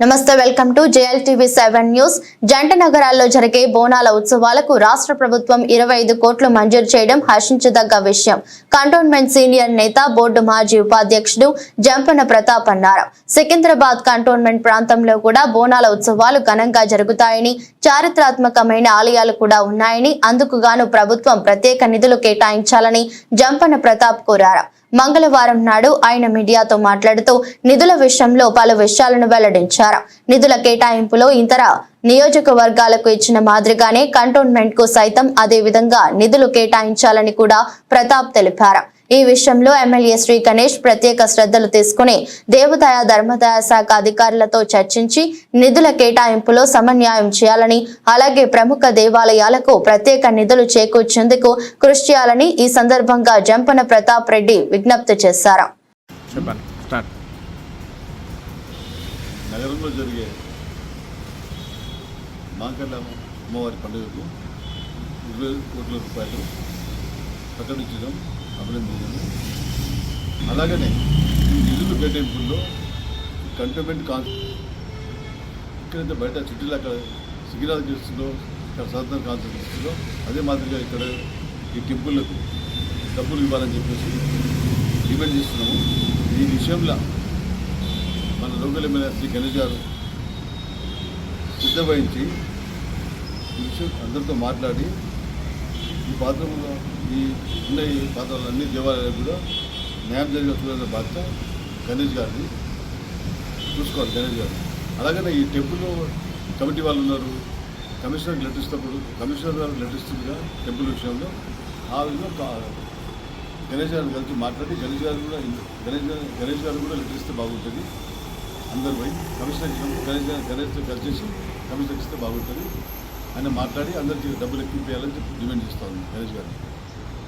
నమస్తే welcome to JL TV seven news. జంట నగరాల్లో జరిగే బోనాల ఉత్సవాలకు రాష్ట్ర ప్రభుత్వం ఇరవై ఐదు కోట్లు మంజూరు చేయడం హర్షించదగ్గ విషయం. కంటోన్మెంట్ సీనియర్ నేత బోర్డు మాజీ ఉపాధ్యక్షుడు జంపన ప్రతాప్ అన్నారు. సికింద్రాబాద్ కంటోన్మెంట్ ప్రాంతంలో కూడా బోనాల ఉత్సవాలు ఘనంగా జరుగుతాయని చారిత్రాత్మకమైన ఆలయాలు కూడా ఉన్నాయని అందుకు గాను ప్రభుత్వం ప్రత్యేక నిధులు కేటాయించాలని జంపన ప్రతాప్ కోరారు. మంగళవారం నాడు ఆయన మీడియాతో మాట్లాడుతూ నిధుల విషయంలో పలు విషయాలను వెల్లడించారు. నిధుల కేటాయింపులో ఇతర నియోజకవర్గాలకు ఇచ్చిన మాదిరిగానే కంటోన్మెంట్కు సైతం అదే విధంగా నిధులు కేటాయించాలని కూడా ప్రతాప్ తెలిపారు. ఈ విషయంలో ఎమ్మెల్యే శ్రీ గణేష్ ప్రత్యేక శ్రద్ధలు తీసుకుని దేవదాయ ధర్మదాయ శాఖ అధికారులతో చర్చించి నిధుల కేటాయింపులో సమన్యాయం చేయాలని అలాగే ప్రముఖ దేవాలయాలకు ప్రత్యేక నిధులు చేకూర్చేందుకు కృషి చేయాలని ఈ సందర్భంగా జంపన ప్రతాప్ రెడ్డి విజ్ఞప్తి చేశారు. చెప్పండి స్టార్ట్. నగరంలో జరిగే మాంకళ్ళ అమ్మవారి పండుగకు ఇరవై కోట్ల రూపాయలు ప్రకటించడం అభినందించడం అలాగనే ఈ నిధులు కేటాయింపుల్లో కంటోన్మెంట్ కాన్ ఇక్కడైతే బయట సిటీలో అక్కడ సికిరాజ్ చేస్తుందో ఇక్కడ సాధన కాన్సెప్ట్ అదే మాదిరిగా ఇక్కడ ఈ టెంపుల్లకు డబ్బులు ఇవ్వాలని చెప్పేసి డిమాండ్ చేస్తున్నాము. ఈ విషయంలో మన లోకల్ ఎమ్మెల్యే శ్రీ గణేష్ గారు సిద్ధ వహించి ఈ విషయం అందరితో మాట్లాడి ఈ పాత్రలో ఈ ఉన్న ఈ పాత్రలు అన్ని దేవాలయాలు కూడా న్యాయం జరిగే చూడాలనే బాధ్యత గణేష్ గారిని చూసుకోవాలి గణేష్ గారు అలాగనే ఈ టెంపుల్ కమిటీ వాళ్ళు ఉన్నారు కమిషనర్కి లెటర్ కమిషనర్ గారు లెటరిస్తుందిగా టెంపుల్ విషయంలో ఆ విధంగా గణేష్ గారిని కలిసి మాట్లాడి గణేష్ గారు కూడా గణేష్ గారు గణేష్ గారు కూడా లెటర్ బాగుంటుంది. అందరు పోయి కమిషనర్ గణేష్ గారు గణేష్ కలిసేసి కమిషనర్ ఇస్తే బాగుంటుంది. ఆయన మాట్లాడి అందరికీ డబ్బులు ఎక్కింపేయాలని చెప్పి డిమాండ్ చేస్తా ఉంది గణేష్ గారు